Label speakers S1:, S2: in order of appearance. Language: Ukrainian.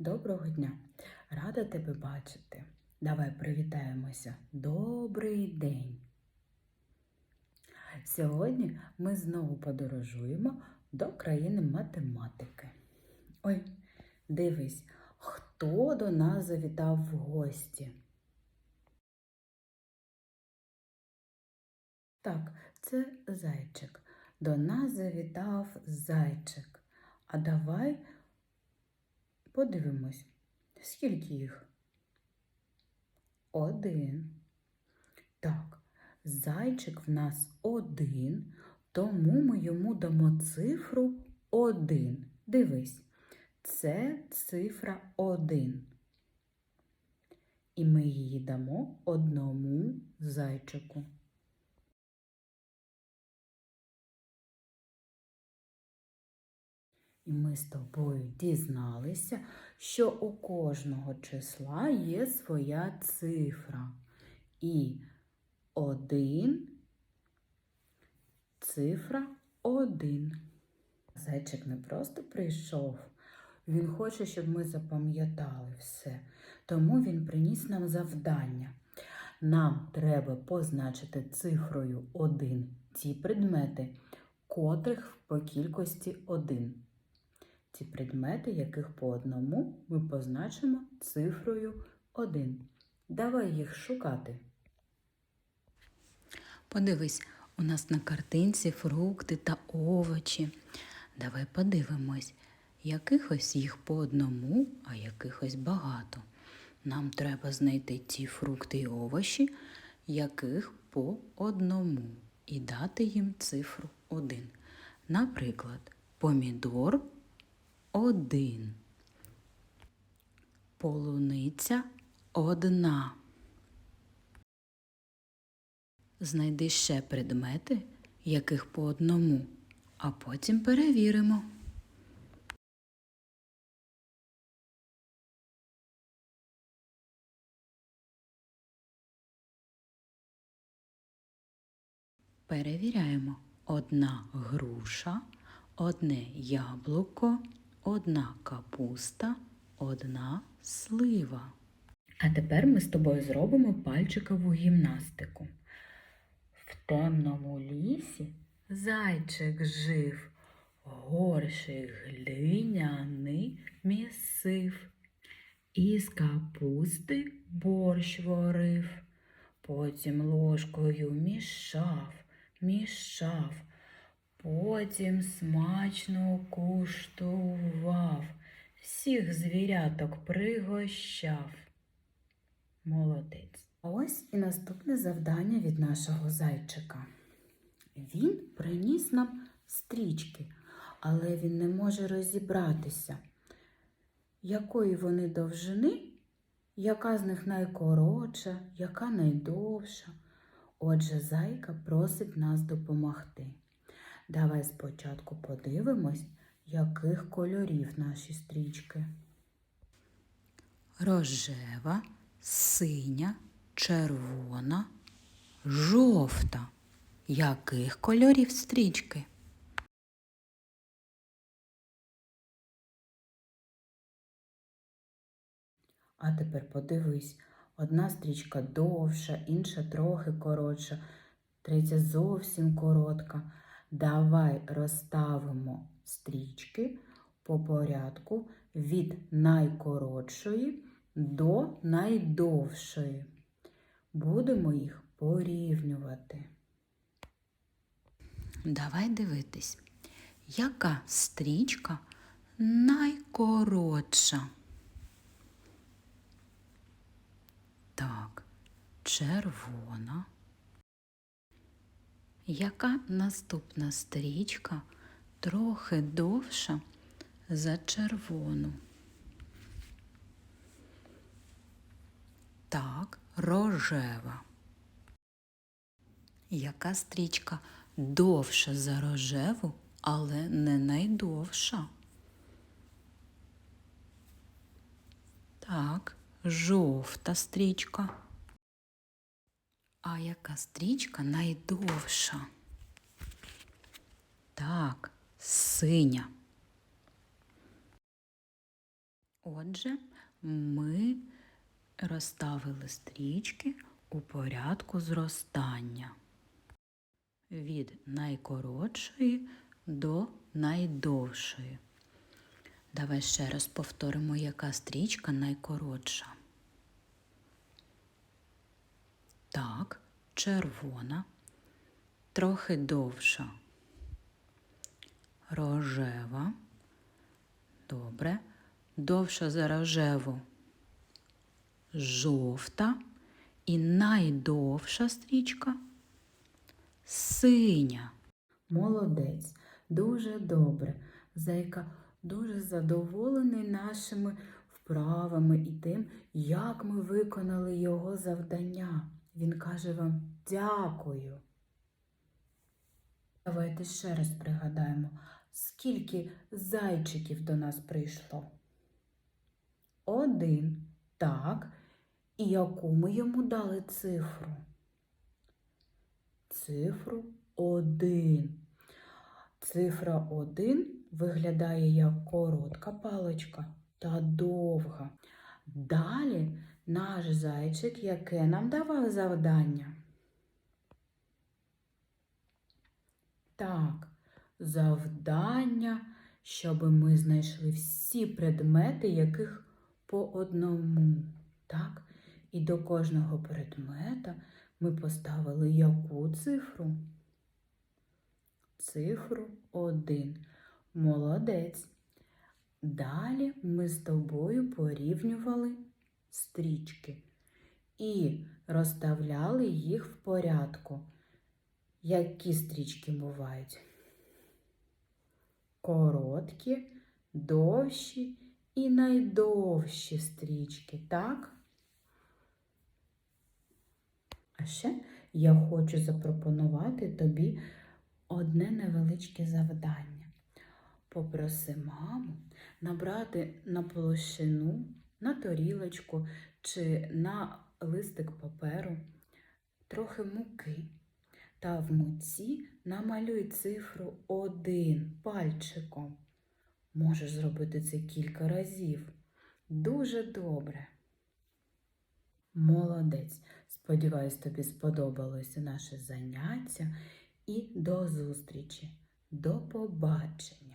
S1: Доброго дня! Рада тебе бачити. Давай привітаємося. Добрий день! Сьогодні ми знову подорожуємо до країни математики. Ой, дивись, хто до нас завітав в гості? Так, це зайчик. До нас завітав зайчик. А давай подивимось, скільки їх? Один. Так, зайчик в нас один, тому ми йому дамо цифру один. Дивись, це цифра один. І ми її дамо одному зайчику. І ми з тобою дізналися, що у кожного числа є своя цифра. І один цифра один. Зайчик не просто прийшов, він хоче, щоб ми запам'ятали все. Тому він приніс нам завдання. Нам треба позначити цифрою 1 ті предмети, котрих по кількості 1. Ці предмети, яких по одному ми позначимо цифрою 1. Давай їх шукати.
S2: Подивись, у нас на картинці фрукти та овочі. Давай подивимось, якихось їх по одному, а якихось багато. Нам треба знайти ті фрукти і овочі, яких по одному, і дати їм цифру 1. Наприклад, помідор 1. Полуниця одна. Знайди ще предмети, яких по одному, а потім перевіримо. Перевіряємо. Одна груша, одне яблуко, одна капуста, одна слива.
S1: А тепер ми з тобою зробимо пальчикову гімнастику. В темному лісі зайчик жив, горщик глиняний місив, із капусти борщ варив, потім ложкою мішав, мішав, потім смачно куштував, всіх звіряток пригощав. Молодець. А ось і наступне завдання від нашого зайчика. Він приніс нам стрічки, але він не може розібратися, якої вони довжини, яка з них найкоротша, яка найдовша. Отже, зайка просить нас допомогти. Давай спочатку подивимось, яких кольорів наші стрічки.
S2: Рожева, синя, червона, жовта. Яких кольорів стрічки?
S1: А тепер подивись, одна стрічка довша, інша трохи коротша, третя зовсім коротка. Давай розставимо стрічки по порядку від найкоротшої до найдовшої. Будемо їх порівнювати.
S2: Давай дивитись, яка стрічка найкоротша? Так, червона. Яка наступна стрічка трохи довша за червону? Так, рожева. Яка стрічка довша за рожеву, але не найдовша? Так, жовта стрічка. А яка стрічка найдовша? Так, синя. Отже, ми розставили стрічки у порядку зростання від найкоротшої до найдовшої. Давай ще раз повторимо, яка стрічка найкоротша. Так, червона, трохи довша. Рожева. Добре. Довша за рожеву. Жовта. І найдовша стрічка синя.
S1: Молодець, дуже добре. Зайка дуже задоволений нашими вправами і тим, як ми виконали його завдання. Він каже вам дякую. Давайте ще раз пригадаємо, скільки зайчиків до нас прийшло. Один. Так. І яку ми йому дали цифру? Цифру один. Цифра 1 виглядає як коротка паличка та довга. Далі наш зайчик, яке нам давав завдання. Так, завдання, щоб ми знайшли всі предмети, яких по одному. Так? І до кожного предмета ми поставили яку цифру? Цифру 1. Молодець. Далі ми з тобою порівнювали стрічки і розставляли їх в порядку. Які стрічки бувають? Короткі, довші і найдовші стрічки, так? А ще я хочу запропонувати тобі одне невеличке завдання. Попроси маму набрати на полощину, на тарілочку чи на листик паперу трохи муки. Та в муці намалюй цифру 1 пальчиком. Можеш зробити це кілька разів. Дуже добре. Молодець. Сподіваюсь, тобі сподобалося наше заняття і до зустрічі. До побачення!